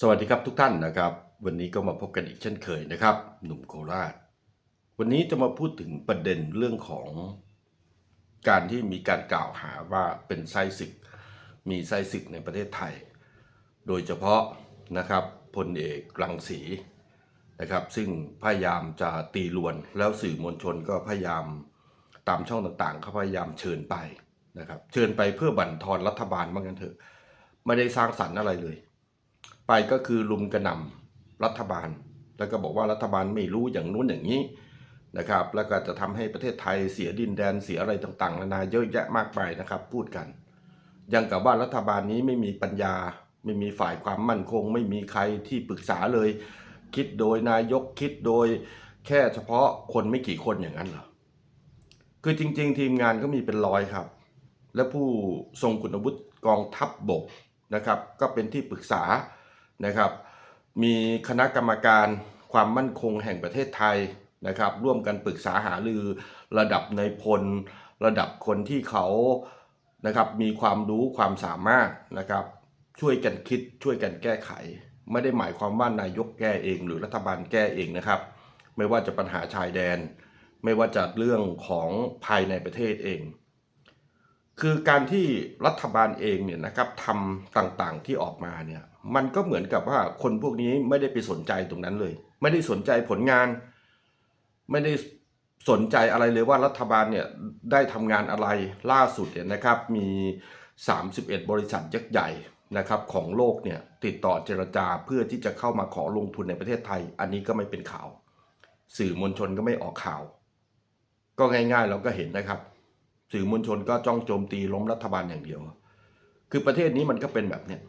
สวัสดีครับทุกท่านนะครับ วันนี้ก็มาพบกันอีกเช่นเคยนะครับ หนุ่มโคราช วันนี้จะมาพูดถึงประเด็นเรื่องของการที่มีการกล่าวหาว่าเป็นไซส้ศึกมีไซส้ศึกในประเทศไทย โดยเฉพาะนะครับพลเอกรังสีนะครับ ซึ่งพยายามจะตีลวนแล้วสื่อมวลชนก็พยายามตามช่องต่างๆเขาพยายามเชิญไปนะครับ เชิญไปเพื่อบั่นทอนรัฐบาลว่างั้นเถอะไม่ได้สร้างสรรค์อะไรเลย ไปก็คือลุมกระหน่ำรัฐบาล แล้วก็บอกว่ารัฐบาลไม่รู้อย่างนู้นอย่างนี้นะครับ แล้วก็จะทำให้ประเทศไทยเสียดินแดนเสียอะไรต่างๆนานาเยอะแยะมากมายนะครับ พูดกัน ยังกับว่ารัฐบาลนี้ไม่มีปัญญา ไม่มีฝ่ายความมั่นคง ไม่มีใครที่ปรึกษาเลย คิดโดยนายกคิดโดยแค่เฉพาะคนไม่กี่คนอย่างนั้นเหรอคือจริง ๆ ทีมงานก็มีเป็นร้อยครับ และผู้ทรงคุณวุฒิกองทัพบบกนะครับ ก็เป็นที่ปรึกษา นะครับ มีคณะกรรมการความมั่นคงแห่งประเทศไทยนะครับ ร่วมกันปรึกษาหารือระดับในพล ระดับคนที่เขานะครับมีความรู้ความสามารถนะครับ ช่วยกันคิดช่วยกันแก้ไข ไม่ได้หมายความว่านายกแก้เอง หรือรัฐบาลแก้เองนะครับ ไม่ว่าจะปัญหาชายแดน ไม่ว่าจะเรื่องของภายในประเทศเอง คือการที่รัฐบาลเองเนี่ยนะครับทำต่างๆที่ออกมาเนี่ย มันก็เหมือนกับว่าคนพวกนี้ไม่ได้ไปสนใจตรงนั้นเลย ไม่ได้สนใจผลงาน ไม่ได้สนใจอะไรเลยว่ารัฐบาลเนี่ยได้ทำงานอะไรล่าสุดเนี่ยนะครับมี 31 บริษัทยักษ์ใหญ่นะครับของโลกเนี่ยติดต่อเจรจาเพื่อที่จะเข้ามาขอลงทุนในประเทศไทย อันนี้ก็ไม่เป็นข่าว สื่อมวลชนก็ไม่ออกข่าว ก็ง่ายๆเราก็เห็นนะครับ สื่อมวลชนก็จ้องโจมตีล้มรัฐบาลอย่างเดียว คือประเทศนี้มันก็เป็นแบบเนี้ย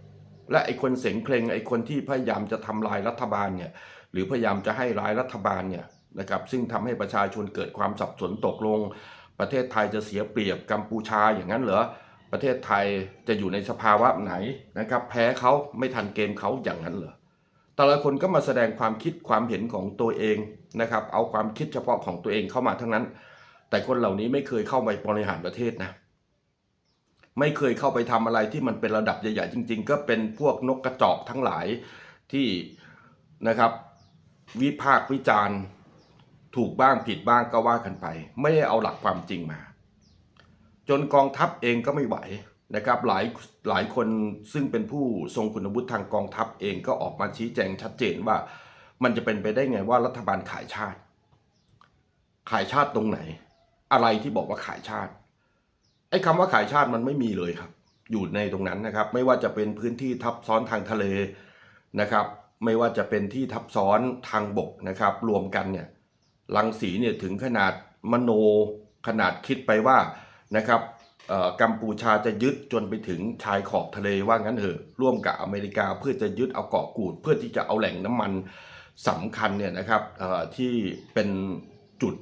และไอ้คนเสงเคลงไอ้คนที่พยายามจะทำลายรัฐบาลเนี่ยหรือพยายามจะให้ร้ายรัฐบาลเนี่ยนะครับซึ่งทำให้ประชาชนเกิดความสับสนตกลง ประเทศไทยจะเสียเปรียบกัมพูชาอย่างนั้นเหรอประเทศไทยจะอยู่ในสภาวะไหนนะครับแพ้เขาไม่ทันเกมเขาอย่างนั้นเหรอแต่ละคนก็มาแสดงความคิดความเห็นของตัวเองนะครับเอาความคิดเฉพาะของตัวเองเข้ามาทั้งนั้น แต่คนเหล่านี้ไม่เคยเข้าไปบริหารประเทศนะ ไม่เคยเข้าไปทำอะไรที่มันเป็นระดับใหญ่ๆจริง ๆ ก็เป็นพวกนกกระจอกทั้งหลายที่นะครับ วิพากษ์วิจารณ์ถูกบ้างผิดบ้างก็ว่ากันไป ไม่ได้เอาหลักความจริงมา จนกองทัพเองก็ไม่ไหวนะครับหลายหลายคนซึ่งเป็นผู้ทรงคุณวุฒิทางกองทัพเองก็ออกมาชี้แจงชัดเจนว่า มันจะเป็นไปได้ไงว่ารัฐบาลขายชาติ ขายชาติตรงไหน อะไรที่บอกว่าขายชาติ ไอ้คำว่าขายชาติมันไม่มีเลยครับ อยู่ในตรงนั้นนะครับ ไม่ว่าจะเป็นพื้นที่ทับซ้อนทางทะเลนะครับ ไม่ว่าจะเป็นที่ทับซ้อนทางบกนะครับ รวมกันเนี่ยลังสีเนี่ยถึงขนาดมโนขนาดคิดไปว่านะครับกัมพูชาจะยึดจนไปถึงชายขอบทะเลว่างั้นเถอะร่วมกับอเมริกาเพื่อจะยึดเอาเกาะกูด เพื่อที่จะเอาแหล่งน้ำมันสำคัญเนี่ยนะครับที่เป็นจุด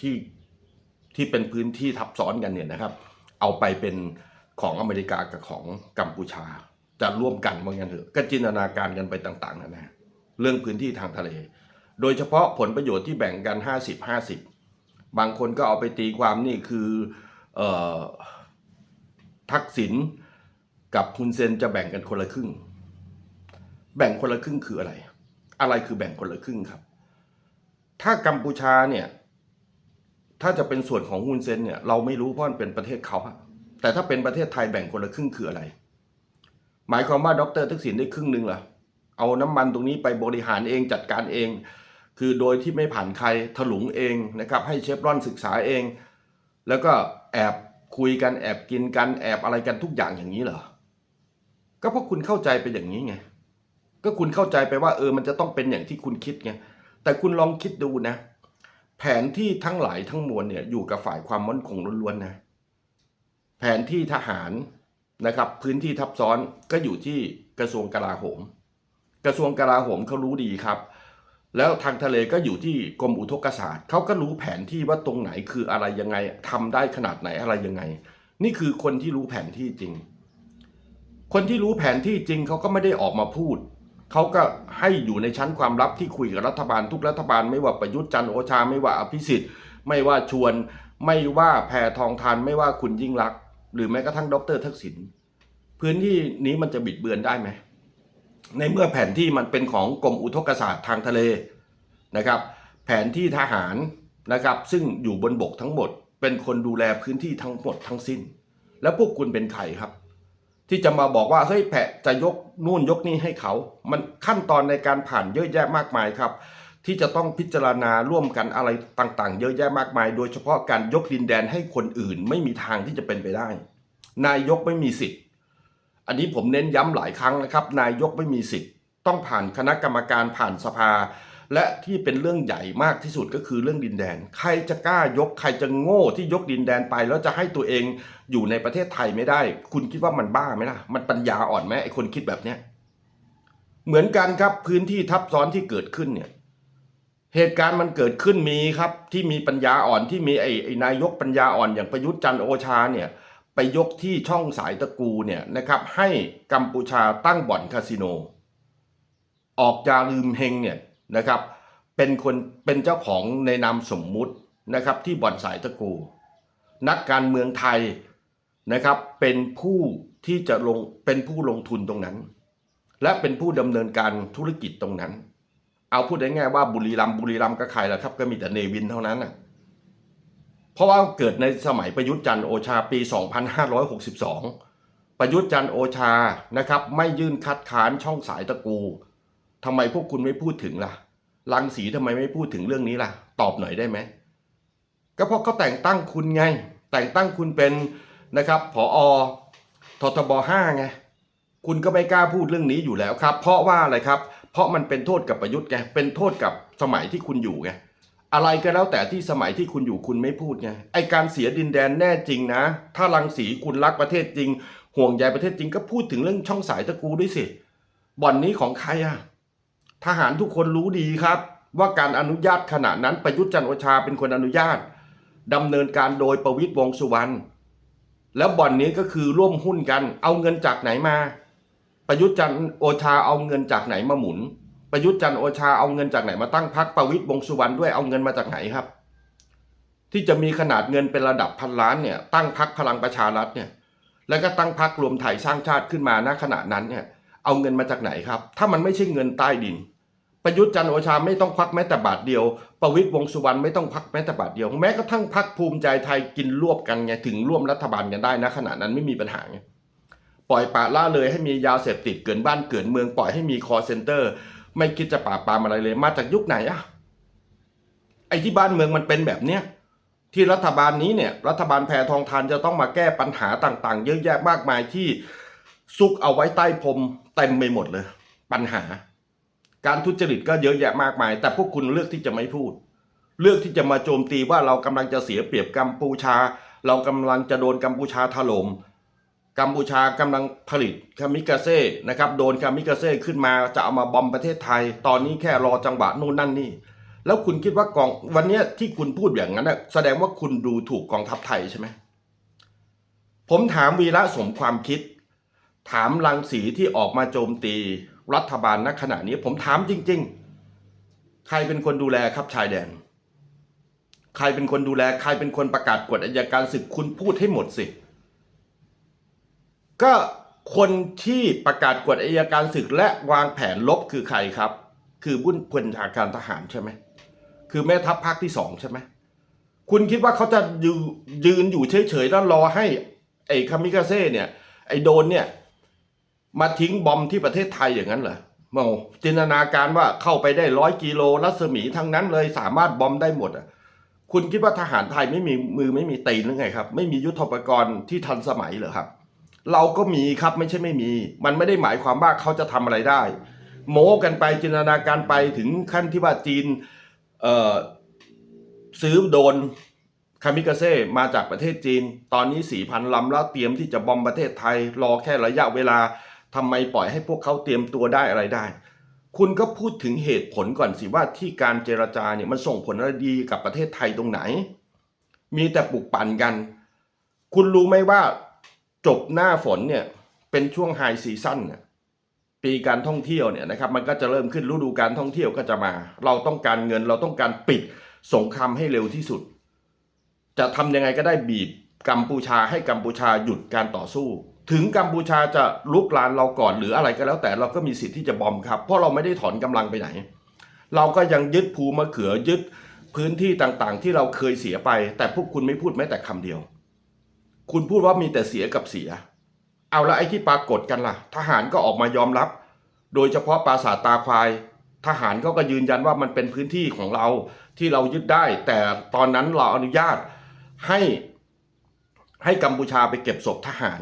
ที่ที่เป็นพื้นที่ทับซ้อนกันเนี่ยนะครับ เอาไปเป็นของอเมริกากับของกัมพูชา จะร่วมกันว่างั้นเถอะก็จินตนาการกันไปต่างๆนานาเรื่องพื้นที่ทางทะเล โดยเฉพาะผลประโยชน์ที่แบ่งกัน 50-50 บางคนก็เอาไปตีความนี่คือออทักษิณกับฮุนเซนจะแบ่งกันคนละครึ่ง แบ่งคนละครึ่งคืออะไร อะไรคือแบ่งคนละครึ่งครับ ถ้ากัมพูชาเนี่ย ถ้าจะเป็นส่วนของฮุนเซนเนี่ยเราไม่รู้เพราะมันเป็นประเทศเขาแต่ถ้าเป็นประเทศไทยแบ่งคนละครึ่งคืออะไร หมายความว่าดรทักษิณได้ครึ่งหนึ่งเหรอเอาน้ำมันตรงนี้ไปบริหารเองจัดการเอง คือโดยที่ไม่ผ่านใครถลุงเองนะครับ ให้เชฟรอนศึกษาเอง แล้วก็แอบคุยกันแอบกินกันแอบอะไรกันทุกอย่างอย่างนี้เหรอก็เพราะคุณเข้าใจไปอย่างนี้ไงก็คุณเข้าใจไปว่าเออมันจะต้องเป็นอย่างที่คุณคิดไงแต่คุณลองคิดดูนะ ผนที่ทั้งหลายทั้งมวลเนี่ยอยู่กับฝ่ายความมั่นคงล้วนๆนะแผนที่ทหารนะครับ พื้นที่ทับซ้อนก็อยู่ที่กระทรวงกลาโหม กระทรวงกลาโหมเขารู้ดีครับ แล้วทางทะเลก็อยู่ที่กรมอุทกศาสตร์เขาก็รู้แผนที่ว่าตรงไหนคืออะไรยังไงทำได้ขนาดไหนอะไรยังไง นี่คือคนที่รู้แผนที่จริง คนที่รู้แผนที่จริงเขาก็ไม่ได้ออกมาพูด เขาก็ให้อยู่ในชั้นความลับที่คุยกับรัฐบาลทุกรัฐบาลไม่ว่าประยุทธ์จันทร์โอชาไม่ว่าอภิสิทธิ์ ไม่ว่าชวน ไม่ว่าแพทองทานไม่ว่าคุณยิ่งรัก หรือแม้กระทั่งดรทักษิณพื้นที่นี้มันจะบิดเบือนได้ไหมในเมื่อแผนที่มันเป็นของกรมอุทกศาสตร์ทางทะเลนะครับ แผนที่ทหารนะครับซึ่งอยู่บนบกทั้งหมด เป็นคนดูแลพื้นที่ทั้งหมดทั้งสิ้น แล้วพวกคุณเป็นใครครับ ที่จะมาบอกว่าเฮ้ยแผะจะยกนู่นยกนี่ให้เขา มันขั้นตอนในการผ่านเยอะแยะมากมายครับ ที่จะต้องพิจารณาร่วมกันอะไรต่างๆ เยอะแยะมากมาย โดยเฉพาะการยกดินแดนให้คนอื่น ไม่มีทางที่จะเป็นไปได้ นายกไม่มีสิทธิ์ อันนี้ผมเน้นย้ำหลายครั้งนะครับ นายกไม่มีสิทธิ์ ต้องผ่านคณะกรรมการผ่านสภา และที่เป็นเรื่องใหญ่มากที่สุดก็คือเรื่องดินแดน ใครจะกล้ายกใครจะโง่ที่ยกดินแดนไปแล้วจะให้ตัวเองอยู่ในประเทศไทยไม่ได้ คุณคิดว่ามันบ้าไหมล่ะ มันปัญญาอ่อนไหมไอคนคิดแบบเนี้ยเหมือนกันครับพื้นที่ทับซ้อนที่เกิดขึ้นเนี่ยเหตุการณ์มันเกิดขึ้นมีครับที่มีปัญญาอ่อนที่มีไอ้ไอ้นายกปัญญาอ่อนอย่างประยุทธ์จันทร์โอชาเนี่ยไปยกที่ช่องสายตะกูเนี่ยนะครับให้กัมพูชาตั้งบ่อนคาสิโน ออกจาลืมเฮงเนี่ย นะครับ เป็นคนเป็นเจ้าของในนามสมมุตินะครับที่บ่อนสายตะกู นักการเมืองไทยนะครับเป็นผู้ที่จะลงเป็นผู้ลงทุนตรงนั้น และเป็นผู้ดำเนินการธุรกิจตรงนั้น เอาพูดง่ายๆว่าบุรีรัมบุรีรัมก็ใครล่ะครับ ก็มีแต่เนวินเท่านั้นน่ะเพราะว่าเกิดในสมัยประยุทธ์จันทร์โอชาปี 2562 ประยุทธ์จันทร์โอชานะครับไม่ยื่นคัดค้านช่องสายตะกู ทำไมพวกคุณไม่พูดถึงล่ะลังสีทำไมไม่พูดถึงเรื่องนี้ล่ะ ตอบหน่อยได้ไหมก็เพราะเขาแต่งตั้งคุณไง แต่งตั้งคุณเป็นนะครับผอททบ5ไงคุณก็ไม่กล้าพูดเรื่องนี้อยู่แล้วครับ เพราะว่าอะไรครับ เพราะมันเป็นโทษกับประยุทธ์ไงเป็นโทษกับสมัยที่คุณอยู่ไงอะไรก็แล้วแต่ที่สมัยที่คุณอยู่คุณไม่พูดไงไอการเสียดินแดนแน่จริงนะ ถ้ารังสีคุณรักประเทศจริง ห่วงใยประเทศจริงก็พูดถึงเรื่องช่องสายตะกูด้วยสิบ่อนนี้ของใครอะ ทหารทุกคนรู้ดีครับ ว่าการอนุญาตขณะนั้นประยุทธ์จันโอชาเป็นคนอนุญาตดำเนินการโดยประวิตรวงสุวรรณแล้วบ่อนนี้ก็คือร่วมหุ้นกัน เอาเงินจากไหนมา ประยุทธ์จันโอชาเอาเงินจากไหนมาหมุน ประยุทธ์จันโอชาเอาเงินจากไหนมาตั้งพรรคประวิตรวงสุวรรณด้วยเอาเงินมาจากไหนครับ ที่จะมีขนาดเงินเป็นระดับพันล้านเนี่ยตั้งพรรคพลังประชารัฐเนี่ยแล้วก็ตั้งพรรครวมไทยสร้างชาติขึ้นมาณขณะนั้นเนี่ยเอาเงินมาจากไหนครับ ถ้ามันไม่ใช่เงินใต้ดิน ประยุทธ์จันโอชาไม่ต้องควักแม้แต่บาทเดียว ประวิตรวงสุวรรณไม่ต้องควักแม้แต่บาทเดียว แม้กระทั่งพรรคภูมิใจไทยกินรวบกันไงถึงร่วมรัฐบาลกันได้นะขณะนั้นไม่มีปัญหาไงปล่อยปะละเลยให้มียาเสพติดเกินบ้านเกินเมืองปล่อยให้มีคอเซ็นเตอร์ ไม่คิดจะปราบปรามอะไรเลย มาจากยุคไหนอะไอ้ที่บ้านเมืองมันเป็นแบบเนี้ยที่รัฐบาลนี้เนี่ยรัฐบาลแพทองทานจะต้องมาแก้ปัญหาต่างๆ เยอะแยะมากมายที่ซุกเอาไว้ใต้พรมเต็มไปหมดเลย ปัญหา การทุจริตก็เยอะแยะมากมาย แต่พวกคุณเลือกที่จะไม่พูด เลือกที่จะมาโจมตีว่าเรากำลังจะเสียเปรียบกัมพูชา เรากำลังจะโดนกัมพูชาถล่มกัมพูชากำลังผลิตคามิกาเซ่นะครับโดนคามิกาเซ่ขึ้นมาจะเอามาบอมประเทศไทย ตอนนี้แค่รอจังหวะนู่นนั่นนี่ แล้วคุณคิดว่ากองวันนี้ที่คุณพูดอย่างนั้นแสดงว่าคุณดูถูกกองทัพไทยใช่ไหมผมถามวีระสมความคิด ถามลังสีที่ออกมาโจมตี รัฐบาลณขณะนี้ผมถามจริง ๆ ใครเป็นคนดูแลครับชายแดน ใครเป็นคนดูแล ใครเป็นคนประกาศกฎอัยการศึกคุณพูดให้หมดสิ ก็คนที่ประกาศกฎอัยการศึกและวางแผนลบคือใครครับ คือบุญพลทางการทหารใช่ไหมคือแม่ทัพภาคที่สองใช่ไหมคุณคิดว่าเขาจะยืนยืนอยู่เฉยๆแล้วรอให้ไอ้คามิกาเซ่เนี่ย ไอ้โดนเนี่ย มาทิ้งบอมที่ประเทศไทยอย่างนั้นเหรอมองจินตนาการว่าเข้าไปได้ร้อยกิโลรัศมีทั้งนั้นเลยสามารถบอมได้หมดอะคุณคิดว่าทหารไทยไม่มีมือไม่มีตีนหรือไงครับ ไม่มียุทโธปกรณ์ที่ทันสมัยเหรอครับ เราก็มีครับไม่ใช่ไม่มี มันไม่ได้หมายความว่าเขาจะทำอะไรได้ โม้กันไปจินตนาการไปถึงขั้นที่ว่าจีนเอ่อซื้อโดนคามิกาเซ่มาจากประเทศจีน ตอนนี้สี่พันลำแล้วเตรียมที่จะบอมประเทศไทย รอแค่ระยะเวลา ทำไมปล่อยให้พวกเขาเตรียมตัวได้อะไรได้ คุณก็พูดถึงเหตุผลก่อนสิว่าที่การเจรจาเนี่ยมันส่งผลอะไรดีกับประเทศไทยตรงไหน มีแต่ปลุกปั่นกัน คุณรู้ไหมว่าจบหน้าฝนเนี่ยเป็นช่วงไฮซีซั่นเนี่ยปีการท่องเที่ยวเนี่ยนะครับมันก็จะเริ่มขึ้นฤดูการท่องเที่ยวก็จะมา เราต้องการเงินเราต้องการปิดสงครามให้เร็วที่สุด จะทำยังไงก็ได้บีบกัมพูชาให้กัมพูชาหยุดการต่อสู้ ถึงกัมพูชาจะลุกลานเราก่อนหรืออะไรก็แล้วแต่เราก็มีสิทธิ์ที่จะบอมครับ เพราะเราไม่ได้ถอนกำลังไปไหน เราก็ยังยึดภูมะเขือยึดพื้นที่ต่างๆ ที่เราเคยเสียไป แต่พวกคุณไม่พูดแม้แต่คำเดียว คุณพูดว่ามีแต่เสียกับเสีย เอาแล้วไอ้ที่ปรากฏกันล่ะ ทหารก็ออกมายอมรับ โดยเฉพาะปราสาทตาควาย ทหารเขาก็ยืนยันว่ามันเป็นพื้นที่ของเราที่เรายึดได้ แต่ตอนนั้นเราอนุญาตให้ให้กัมพูชาไปเก็บศพทหาร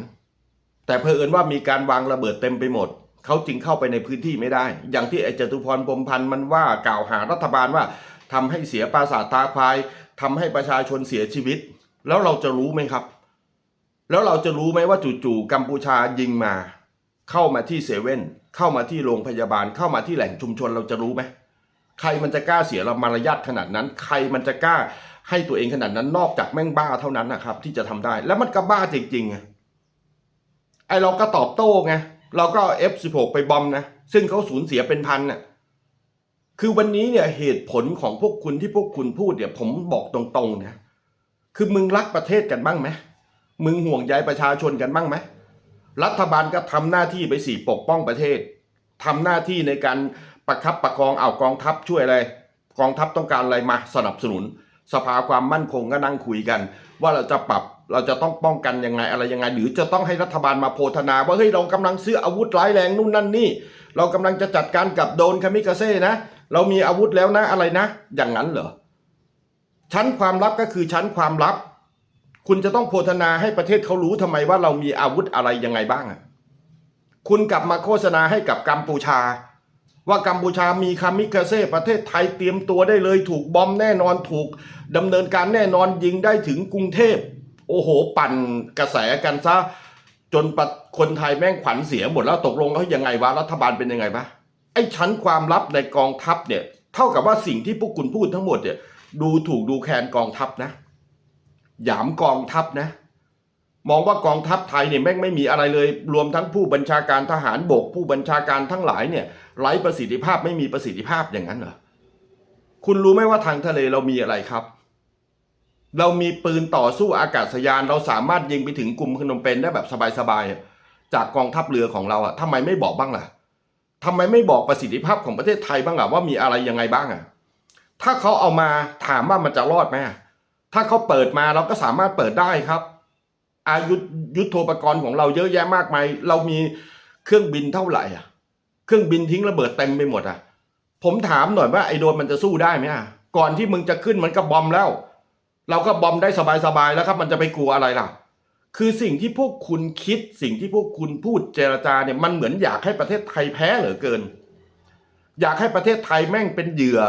แต่เพอเอิญว่ามีการวางระเบิดเต็มไปหมด เขาจึงเข้าไปในพื้นที่ไม่ได้ อย่างที่ไอ้จตุพรพรมพันธ์มันว่ากล่าวหารัฐบาลว่าทำให้เสียปราสาทตาควายทำให้ประชาชนเสียชีวิต แล้วเราจะรู้ไหมครับ แล้วเราจะรู้ไหมว่าจู่ๆกัมพูชายิงมา เข้ามาที่เซเว่นเข้ามาที่โรงพยาบาล เข้ามาที่แหล่งชุมชนเราจะรู้ไหมใครมันจะกล้าเสียเรามารยาทขนาดนั้น ใครมันจะกล้าให้ตัวเองขนาดนั้นนอกจากแม่งบ้าเท่านั้นนะครับที่จะทำได้ แล้วมันก็บ้าจริงๆไง อเราก็ตอบโต้ไงเราก็เอา F16 ไปบอมนะ ซึ่งเขาสูญเสียเป็นพันน่ะคือวันนี้เนี่ยเหตุผลของพวกคุณที่พวกคุณพูดเนี่ยผมบอกตรงๆนะคือมึงรักประเทศกันบ้างไหมมึงห่วงใยประชาชนกันบ้างไหมรัฐบาลก็ทำหน้าที่ไปสี่ปกป้องประเทศทำหน้าที่ในการประคับประคองเอากองทัพช่วยอะไร กองทัพต้องการอะไรมาสนับสนุน สภาความมั่นคงก็นั่งคุยกัน ว่าเราจะปรับ เราจะต้องป้องกันยังไงอะไรยังไง หรือจะต้องให้รัฐบาลมาโพธนา ว่าเฮ้ยเรากำลังซื้ออาวุธร้ายแรงนู่นนั่นนี่ เรากำลังจะจัดการกับโดนคามิกาเซ่นะ เรามีอาวุธแล้วนะอะไรนะ อย่างนั้นเหรอชั้นความลับก็คือชั้นความลับ คุณจะต้องโพธนาให้ประเทศเขารู้ทำไมว่าเรามีอาวุธอะไรยังไงบ้างอะคุณกลับมาโฆษณาให้กับกัมพูชา ว่ากัมพูชามีคามิคาเซ่ประเทศไทยเตรียมตัวได้เลย ถูกบอมแน่นอนถูกดำเนินการแน่นอนยิงได้ถึงกรุงเทพ โอ้โห ปั่นกระแสกันซะจนคนไทยแม่งขวัญเสียหมดแล้วตกลงเขายังไงวะรัฐบาลเป็นยังไงปะไอ้ชั้นความลับในกองทัพเนี่ยเท่ากับว่าสิ่งที่พวกคุณพูดทั้งหมดเนี่ยดูถูกดูแคลนกองทัพนะ หยามกองทัพนะ มองว่ากองทัพไทยเนี่ยแม่งไม่มีอะไรเลย รวมทั้งผู้บัญชาการทหารบก ผู้บัญชาการทั้งหลายเนี่ยไร้ประสิทธิภาพไม่มีประสิทธิภาพอย่างนั้นเหรอคุณรู้ไหมว่าทางทะเลเรามีอะไรครับ เรามีปืนต่อสู้อากาศยาน เราสามารถยิงไปถึงกลุ่มพนมเปญได้แบบสบายๆจากกองทัพเรือของเราอะทำไมไม่บอกบ้างล่ะทำไมไม่บอกประสิทธิภาพของประเทศไทยบ้างอะว่ามีอะไรยังไงบ้างอะถ้าเขาเอามาถามว่ามันจะรอดไหมถ้าเขาเปิดมาเราก็สามารถเปิดได้ครับ อายุยุทโธปกรณ์ของเราเยอะแยะมากมายเรามีเครื่องบินเท่าไหร่อะ เครื่องบินทิ้งระเบิดเต็มไปหมดอะ ผมถามหน่อยว่าไอ้โดนมันจะสู้ได้ไหมอะก่อนที่มึงจะขึ้นมันก็บอมแล้ว เราก็บอมได้สบายๆแล้วครับ มันจะไปกลัวอะไรล่ะ คือสิ่งที่พวกคุณคิดสิ่งที่พวกคุณพูดเจรจาเนี่ยมันเหมือนอยากให้ประเทศไทยแพ้เหลือเกิน อยากให้ประเทศไทยแม่งเป็นเหยื่อ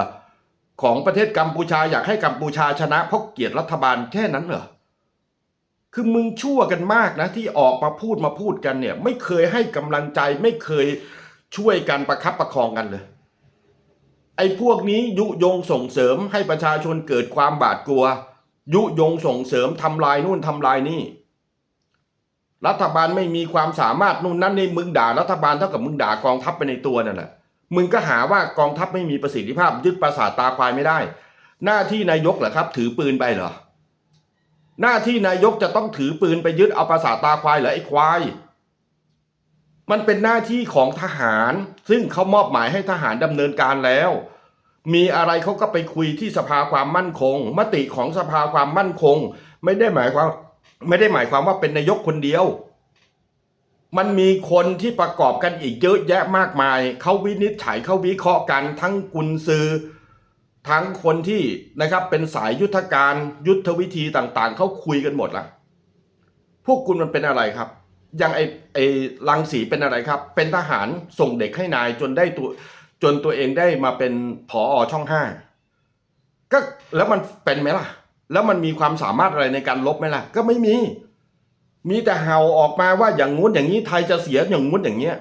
ของประเทศกัมพูชา อยากให้กัมพูชาชนะเพราะเกลียดรัฐบาลแค่นั้นเหรอคือมึงชั่วกันมากนะ ที่ออกมาพูดมาพูดกันเนี่ย ไม่เคยให้กำลังใจไม่เคยช่วยกันประคับประคองกันเลย ไอ้พวกนี้ยุยงส่งเสริมให้ประชาชนเกิดความบาดกลัว ยุยงส่งเสริมทำลายนู่นทำลายนี่ รัฐบาลไม่มีความสามารถนู่นนั่นนี่มึงด่ารัฐบาลเท่ากับมึงด่ากองทัพไปในตัวนั่นแหละมึงก็หาว่ากองทัพไม่มีประสิทธิภาพ ยึดปราสาทตาควายไม่ได้ หน้าที่นายกเหรอครับ ถือปืนไปเหรอหน้าที่นายกจะต้องถือปืนไปยึดเอาปราสาทตาควายเหรอไอ้ควายมันเป็นหน้าที่ของทหาร ซึ่งเขามอบหมายให้ทหารดำเนินการแล้ว มีอะไรเขาก็ไปคุยที่สภาความมั่นคง มติของสภาความมั่นคง ไม่ได้หมายความไม่ได้หมายความว่าเป็นนายกคนเดียว มันมีคนที่ประกอบกันอีกเยอะแยะมากมาย เขาวินิจฉัยเขาวิเคราะห์กันทั้งกุนซือ ทั้งคนที่นะครับเป็นสายยุทธการยุทธวิธีต่างๆ เขาคุยกันหมดละพวกคุณมันเป็นอะไรครับอย่างไอ้ไอ้ลังสีเป็นอะไรครับ เป็นทหารส่งเด็กให้นายจนได้ตัว จนตัวเองได้มาเป็นผออช่องห้าก็แล้วมันเป็นไหมล่ะ แล้วมันมีความสามารถอะไรในการลบไหมล่ะ ก็ไม่มี มีแต่เห่าออกมาว่าอย่างงู้นอย่างนี้ไทยจะเสียอย่างงู้นอย่างเงี้ย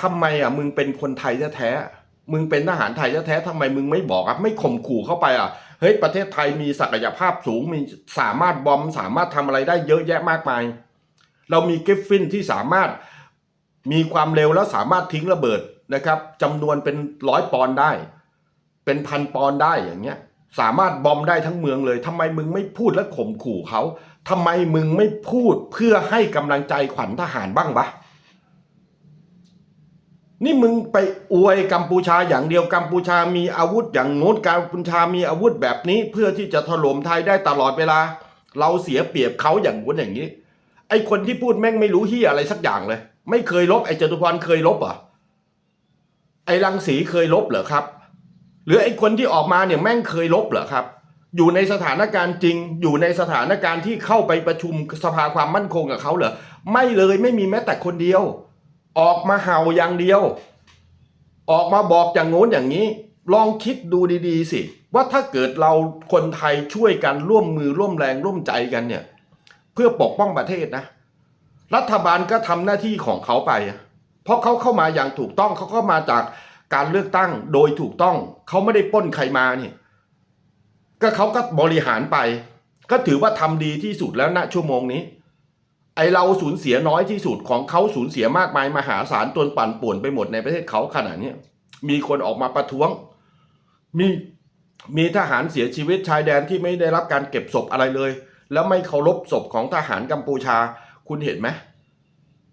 ทำไมอะมึงเป็นคนไทยแท้ๆมึงเป็นทหารไทยแท้ๆทำไมมึงไม่บอกอะไม่ข่มขู่เข้าไปอะเฮ้ยประเทศไทยมีศักยภาพสูงมีสามารถบอมสามารถทำอะไรได้เยอะแยะมากมาย เรามีกิฟฟินที่สามารถมีความเร็วแล้วสามารถทิ้งระเบิด นะครับจำนวนเป็นร้อยปอนได้ เป็นพันปอนได้อย่างเงี้ย สามารถบอมได้ทั้งเมืองเลยทำไมมึงไม่พูดและข่มขู่เขาทำไมมึงไม่พูดเพื่อให้กำลังใจขวัญทหารบ้างวะนี่มึงไปอวยกัมพูชาอย่างเดียวกัมพูชามีอาวุธอย่างโน้นกัมพูชามีอาวุธแบบนี้ เพื่อที่จะถล่มไทยได้ตลอดเวลา เราเสียเปรียบเขาอย่างนู้นอย่างนี้ ไอคนที่พูดแม่งไม่รู้เฮียอะไรสักอย่างเลย ไม่เคยลบไอจตุพรเคยลบเหรอ ไอ้รังสีเคยลบเหรอครับ หรือไอ้คนที่ออกมาเนี่ยแม่งเคยลบเหรอครับ อยู่ในสถานการณ์จริง อยู่ในสถานการณ์ที่เข้าไปประชุมสภาความมั่นคงกับเขาเหรอไม่เลยไม่มีแม้แต่คนเดียว ออกมาเห่าอย่างเดียว ออกมาบอกอย่างโน้นอย่างนี้ ลองคิดดูดีๆสิ ว่าถ้าเกิดเราคนไทยช่วยกันร่วมมือร่วมแรงร่วมใจกันเนี่ย เพื่อปกป้องประเทศนะ รัฐบาลก็ทำหน้าที่ของเขาไปอะ เพราะเขาเข้ามาอย่างถูกต้องเขาเข้ามาจากการเลือกตั้งโดยถูกต้องเขาไม่ได้ป้นใครมาเนี่ยก็เขาก็บริหารไป ก็ถือว่าทำดีที่สุดแล้วณชั่วโมงนี้ ไอเราสูญเสียน้อยที่สุดของเขาสูญเสียมากมายมหาศาลจนปั่นป่วนไปหมดในประเทศเขาขนาดนี้มีคนออกมาประท้วง มีมีทหารเสียชีวิตชายแดนที่ไม่ได้รับการเก็บศพอะไรเลย แล้วไม่เคารพศพของทหารกัมพูชาคุณเห็นไหม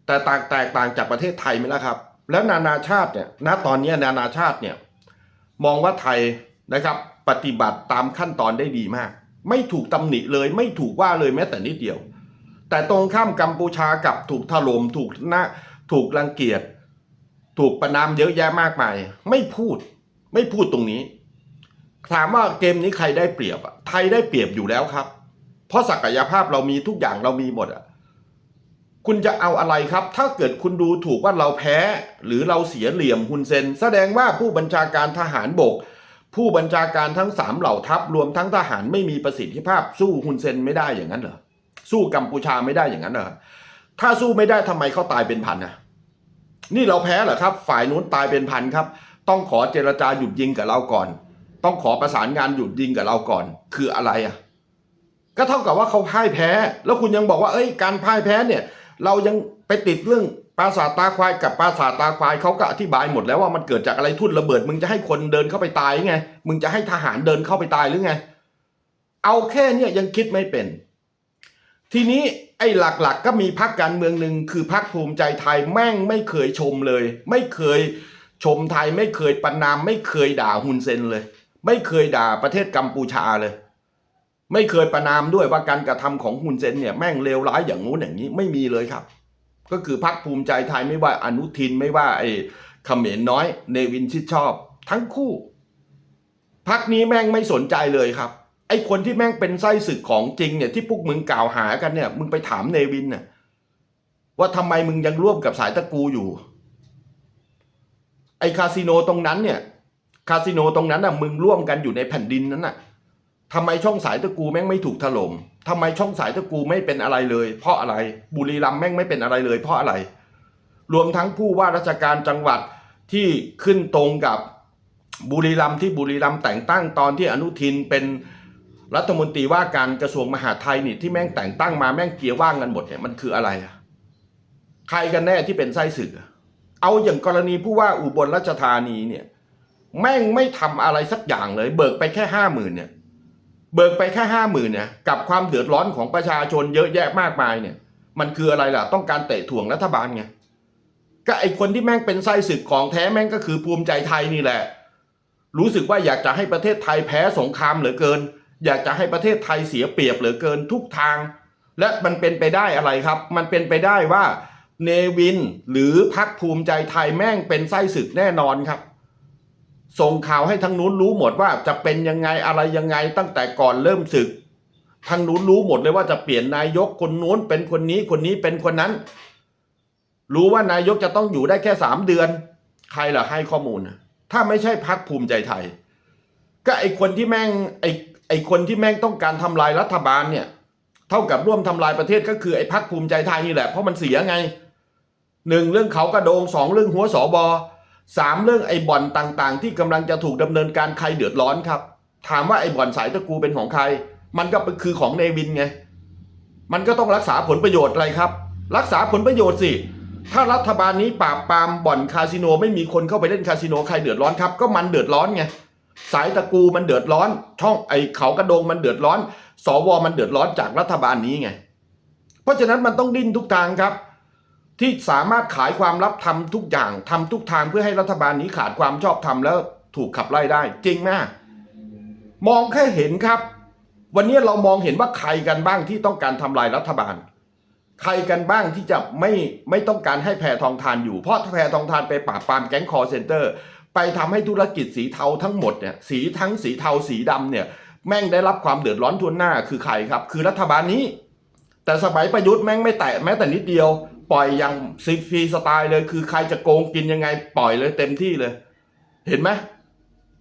แต่ต่างแตกต่างจากประเทศไทยไหมล่ะครับ แล้วนานาชาติเนี่ยณตอนนี้นานาชาติเนี่ยมองว่าไทยนะครับ ปฏิบัติตามขั้นตอนได้ดีมาก ไม่ถูกตำหนิเลยไม่ถูกว่าเลยแม้แต่นิดเดียว แต่ตรงข้ามกัมพูชากับถูกถล่มถูกหน้าถูกรังเกียจถูกประนามเยอะแยะมากมาย ไม่พูดไม่พูดตรงนี้ ถามว่าเกมนี้ใครได้เปรียบอะไทยได้เปรียบอยู่แล้วครับ เพราะศักยภาพเรามีทุกอย่างเรามีหมดอะ คุณจะเอาอะไรครับ ถ้าเกิดคุณดูถูกว่าเราแพ้ หรือเราเสียเหลี่ยมฮุนเซน แสดงว่าผู้บัญชาการทหารบก ผู้บัญชาการทั้งสามเหล่าทัพรวมทั้งทหารไม่มีประสิทธิภาพ สู้ฮุนเซนไม่ได้อย่างนั้นเหรอสู้กัมพูชาไม่ได้อย่างนั้นเหรอถ้าสู้ไม่ได้ทำไมเขาตายเป็นพันนะนี่เราแพ้เหรอครับ ฝ่ายนู้นตายเป็นพันครับ ต้องขอเจรจาหยุดยิงกับเราก่อน ต้องขอประสานงานหยุดยิงกับเราก่อน คืออะไรอะก็เท่ากับว่าเขาพ่ายแพ้ แล้วคุณยังบอกว่าเอ้ยการพ่ายแพ้เนี่ย เรายังไปติดเรื่องปราสาทตาควายกับปราสาทตาควายเขาก็อธิบายหมดแล้วว่ามันเกิดจากอะไรทุ่นระเบิด มึงจะให้คนเดินเข้าไปตายไง มึงจะให้ทหารเดินเข้าไปตายหรือไง เอาแค่เนี่ยยังคิดไม่เป็น ทีนี้ไอ้หลักๆก็มีพักการเมืองหนึ่งคือพักภูมิใจไทยแม่งไม่เคยชมเลย ไม่เคยชมไทยไม่เคยประนาม ไม่เคยด่าฮุนเซนเลย ไม่เคยด่าประเทศกัมพูชาเลย ไม่เคยประนามด้วยว่าการกระทำของฮุนเซนเนี่ยแม่งเลวร้ายอย่างงู้นอย่างนี้ไม่มีเลยครับ ก็คือพักภูมิใจไทยไม่ว่าอนุทินไม่ว่าไอ้ขมรน้อยเนวินชิดชอบ ทั้งคู่ พักนี้แม่งไม่สนใจเลยครับ ไอ้คนที่แม่งเป็นไส้ศึกของจริงเนี่ยที่พวกมึงกล่าวหากันเนี่ย มึงไปถามเนวินน่ะว่าทำไมมึงยังร่วมกับสายตะกูอยู่ ไอ้คาสิโนตรงนั้นเนี่ย คาสิโนตรงนั้นน่ะมึงร่วมกันอยู่ในแผ่นดินนั้นน่ะ ทำไมช่องสายตะกูแม่งไม่ถูกถล่มทำไมช่องสายตะกูไม่เป็นอะไรเลย เพราะอะไร บุรีรัมย์แม่งไม่เป็นอะไรเลย เพราะอะไร รวมทั้งผู้ว่าราชการจังหวัดที่ขึ้นตรงกับบุรีรัมย์ที่บุรีรัมย์แต่งตั้งตอนที่อนุทินเป็นรัฐมนตรีว่าการกระทรวงมหาดไทยนี่ที่แม่งแต่งตั้งมาแม่งเกียร์ว่างกันหมดเนี่ยมันคืออะไรอะใครกันแน่ที่เป็นไส้ศึกอเอาอย่างกรณีผู้ว่าอุบลราชธานีเนี่ย แม่งไม่ทำอะไรสักอย่างเลย เบิกไปแค่ห้าหมื่นเนี่ย เบิกไปแค่ห้าหมื่นเนี่ยกับความเดือดร้อนของประชาชนเยอะแยะมากมายเนี่ย มันคืออะไรล่ะ ต้องการเตะถ่วงรัฐบาลไงก็ไอคนที่แม่งเป็นไส้ศึกของแท้แม่งก็คือภูมิใจไทยนี่แหละ รู้สึกว่าอยากจะให้ประเทศไทยแพ้สงครามเหลือเกิน อยากจะให้ประเทศไทยเสียเปรียบเหลือเกินทุกทาง และมันเป็นไปได้อะไรครับ มันเป็นไปได้ว่าเนวินหรือพักภูมิใจไทยแม่งเป็นไส้ศึกแน่นอนครับ ส่งข่าวให้ทั้งนู้นรู้หมดว่าจะเป็นยังไงอะไรยังไงตั้งแต่ก่อนเริ่มศึกทางนู้นรู้หมดเลยว่าจะเปลี่ยนนายกคนนู้นเป็นคนนี้คนนี้เป็นคนนั้น รู้ว่านายกจะต้องอยู่ได้แค่สามเดือน ใครล่ะให้ข้อมูล ถ้าไม่ใช่พักภูมิใจไทย ก็ไอคนที่แม่งไอไอคนที่แม่งต้องการทำลายรัฐบาลเนี่ย เท่ากับร่วมทำลายประเทศก็คือไอพักภูมิใจไทยนี่แหละเพราะมันเสียไงหนึ่งเรื่องเขากระโดงสองเรื่องหัวสอบอ สามเรื่องไอ้บ่อนต่างๆ ที่กำลังจะถูกดำเนินการใครเดือดร้อนครับ ถามว่าไอ้บ่อนสายตะกูเป็นของใคร มันก็คือของเนวินไง มันก็ต้องรักษาผลประโยชน์อะไรครับ รักษาผลประโยชน์สิ ถ้ารัฐบาลนี้ปราบปรามบ่อนคาสิโนไม่มีคนเข้าไปเล่นคาสิโนใครเดือดร้อนครับ ก็มันเดือดร้อนไง สายตะกูมันเดือดร้อน ช่องไอ้เขากระโดงมันเดือดร้อน สวมันเดือดร้อนจากรัฐบาลนี้ไง เพราะฉะนั้นมันต้องดิ้นทุกทางครับ ที่สามารถขายความลับทำทุกอย่างทำทุกทางเพื่อให้รัฐบาลนี้ขาดความชอบธรรมแล้วถูกขับไล่ได้ จริงไหมมองแค่เห็นครับ วันนี้เรามองเห็นว่าใครกันบ้างที่ต้องการทำลายรัฐบาล ใครกันบ้างที่จะไม่ไม่ต้องการให้แพรทองทานอยู่ เพราะแพรทองทานไปปราบปรามแก๊งคอร์เซนเตอร์ ไปทำให้ธุรกิจสีเทาทั้งหมดเนี่ยสีทั้งสีเทาสีดำเนี่ยแม่งได้รับความเดือดร้อนทวนหน้าคือใครครับ คือรัฐบาลนี้ แต่สมัยประยุทธ์แม่งไม่แตะแม้แต่นิดเดียวปล่อยอย่างซีฟรีสไตล์เลย คือใครจะโกงกินยังไง ปล่อยเลยเต็มที่เลย เห็นไหม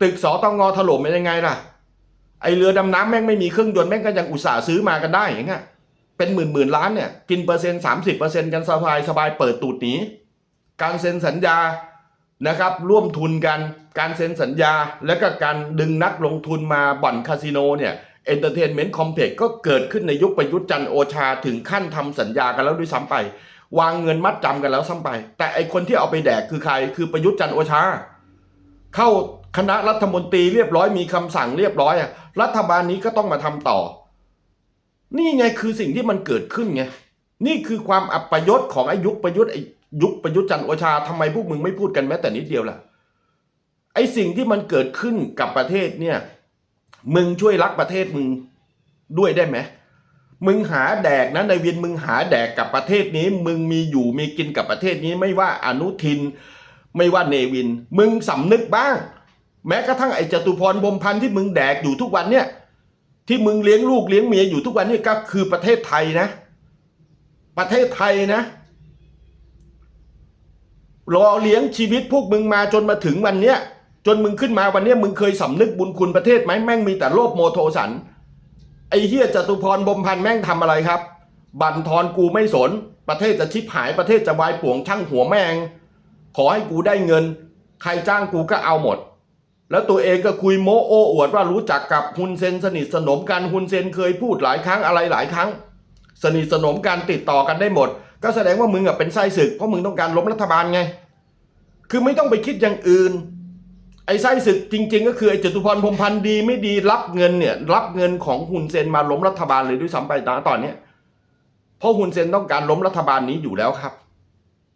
ตึกสอตองถล่มเป็นยังไงล่ะ ไอเรือดำน้ำแม่งไม่มีเครื่องยนต์แม่งก็ยังอุตส่าห์ซื้อมากันได้อย่างเงี้ยเป็นหมื่นหมื่นล้านเนี่ย กินเปอร์เซ็นต์สามสิบเปอร์เซ็นต์กันสบายสบายเปิดตูดหนีการเซ็นสัญญานะครับ ร่วมทุนกันการเซ็นสัญญา แล้วก็การดึงนักลงทุนมาบ่อนคาสิโนเนี่ยเอนเตอร์เทนเมนต์คอมเพล็กก็เกิดขึ้นในยุคประยุทธ์จันทร์โอชาถึงขั้นทำสัญญากันแล้วด้วยซ้ำไป วางเงินมัดจำกันแล้วซ้ำไป แต่ไอคนที่เอาไปแดกคือใคร คือประยุทธ์จันโอชา เข้าคณะรัฐมนตรีเรียบร้อยมีคำสั่งเรียบร้อยอะรัฐบาลนี้ก็ต้องมาทำต่อ นี่ไงคือสิ่งที่มันเกิดขึ้นไงนี่คือความอัปยศของไอายุคประยุทธ์ไอยุคประยุทธ์จันโอชาทำไมพวกมึงไม่พูดกันแม้แต่นิดเดียวล่ะไอสิ่งที่มันเกิดขึ้นกับประเทศเนี่ย มึงช่วยรักประเทศมึงด้วยได้ไหม มึงหาแดกนะในเวียนมึงหาแดกกับประเทศนี้ มึงมีอยู่มีกินกับประเทศนี้ไม่ว่าอนุทิน ไม่ว่าเนวิน มึงสำนึกบ้าง แม้กระทั่งไอ้จตุพรบมพันธ์ที่มึงแดกอยู่ทุกวันเนี่ย ที่มึงเลี้ยงลูกเลี้ยงเมียอยู่ทุกวันนี้ก็คือประเทศไทยนะ ประเทศไทยนะรอเลี้ยงชีวิตพวกมึงมาจนมาถึงวันเนี้ยจนมึงขึ้นมาวันเนี้ยมึงเคยสำนึกบุญคุณประเทศไหมแม่งมีแต่โลภโมโทสัน ไอ้เฮียจตุพรบมพันธ์แม่งทำอะไรครับ บันทอนกูไม่สน ประเทศจะชิบหายประเทศจะวายป่วงช่างหัวแม่งขอให้กูได้เงิน ใครจ้างกูก็เอาหมด แล้วตัวเองก็คุยโมโอ้อวดว่ารู้จักกับฮุนเซนสนิทสนมกันฮุนเซนเคยพูดหลายครั้งอะไรหลายครั้ง สนิทสนมกันติดต่อกันได้หมด ก็แสดงว่ามึงอะเป็นไส้ศึกเพราะมึงต้องการล้มรัฐบาลไง คือไม่ต้องไปคิดอย่างอื่น ไอ้ไส้ศึกจริง ๆ ก็คือไอ้จตุพรพรหมพันธ์ดีไม่ดีรับเงินเนี่ยรับเงินของฮุนเซนมาล้มรัฐบาลเลยด้วยซ้ำไปตอนเนี้ยเพราะฮุนเซนต้องการล้มรัฐบาลนี้อยู่แล้วครับ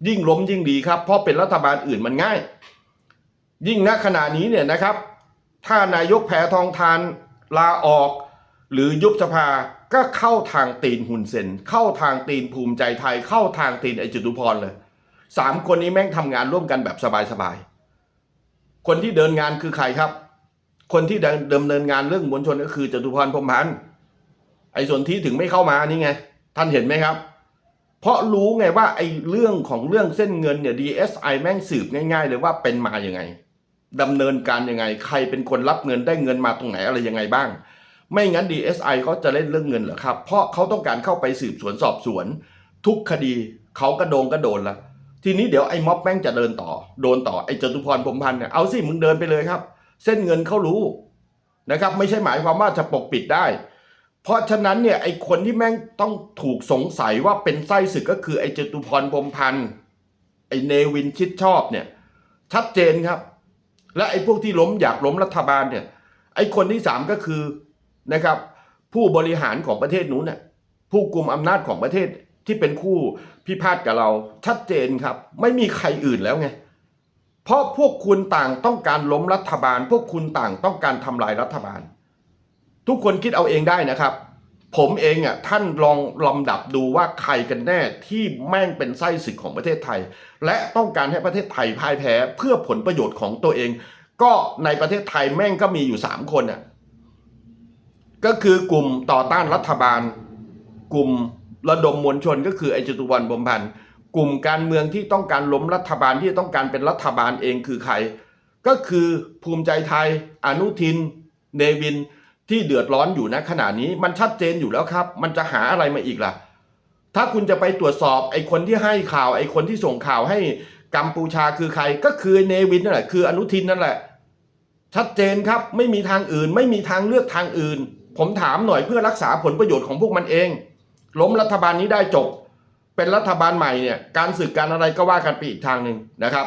ยิ่งล้มยิ่งดีครับ เพราะเป็นรัฐบาลอื่นมันง่าย ยิ่งณขณะนี้เนี่ยนะครับ ถ้านายกแพทองทานลาออก หรือยุบสภาก็เข้าทางตีนฮุนเซนเข้าทางตีนภูมิใจไทย เข้าทางตีนไอจตุพรเลยสามคนนี้แม่งทำงานร่วมกันแบบสบายๆ คนที่เดินงานคือใครครับ คนที่เดำเนินงานเรื่องมวลชนก็คือจตุพรพรมพันธ์ไอ้ส่วนที่ถึงไม่เข้ามานี่ไง ท่านเห็นไหมครับ เพราะรู้ไงว่าไอ้เรื่องของเรื่องเส้นเงินเนี่ย DSI แม่งสืบง่าย ๆ เลยว่าเป็นมาอย่างไงดำเนินการยังไง ใครเป็นคนรับเงินได้เงินมาตรงไหนอะไรยังไงบ้าง ไม่งั้น DSI เขาจะเล่นเรื่องเงินเหรอครับ เพราะเขาต้องการเข้าไปสืบสวนสอบสวน ทุกคดีเขากระโดงกระโดนละ ทีนี้เดี๋ยวไอ้ม็อบแม่งจะเดินต่อ โดนต่อไอ้จตุพรพรมพันธ์เนี่ยเอาสิมึงเดินไปเลยครับ เส้นเงินเขารู้นะครับ ไม่ใช่หมายความว่าจะปกปิดได้ เพราะฉะนั้นเนี่ยไอ้คนที่แม่งต้องถูกสงสัยว่าเป็นไส้ศึกก็คือไอ้จตุพรพรมพันธ์ไอ้เนวินชิดชอบเนี่ยชัดเจนครับ และไอ้พวกที่ล้มอยากล้มรัฐบาลเนี่ยไอ้คนที่สามก็คือนะครับ ผู้บริหารของประเทศนู้นเนี่ยผู้กลุ่มอำนาจของประเทศ ที่เป็นคู่พิพาทกับเราชัดเจนครับ ไม่มีใครอื่นแล้วไงเพราะพวกคุณต่างต้องการล้มรัฐบาล พวกคุณต่างต้องการทำลายรัฐบาล ทุกคนคิดเอาเองได้นะครับ ผมเองอะท่านลองลำดับดูว่าใครกันแน่ที่แม่งเป็นไส้ศึกของประเทศไทย และต้องการให้ประเทศไทยพ่ายแพ้เพื่อผลประโยชน์ของตัวเอง ก็ในประเทศไทยแม่งก็มีอยู่สามคนอะก็คือกลุ่มต่อต้านรัฐบาล กลุ่ม ระดมมวลชนก็คือไอจตุวรรณบมพันธ์กลุ่มการเมืองที่ต้องการล้มรัฐบาลที่ต้องการเป็นรัฐบาลเองคือใคร ก็คือภูมิใจไทย อนุทิน เนวินที่เดือดร้อนอยู่ณขณะนี้มันชัดเจนอยู่แล้วครับ มันจะหาอะไรมาอีกล่ะ ถ้าคุณจะไปตรวจสอบไอ้คนที่ให้ข่าวไอ้คนที่ส่งข่าวให้กัมพูชาคือใคร ก็คือเนวินนั่นแหละคืออนุทินนั่นแหละ ชัดเจนครับไม่มีทางอื่น ไม่มีทางเลือกทางอื่น ผมถามหน่อยเพื่อรักษาผลประโยชน์ของพวกมันเอง ล้มรัฐบาลนี้ได้จบ เป็นรัฐบาลใหม่เนี่ยการศึกการอะไรก็ว่ากันไปอีกทางหนึ่งนะครับ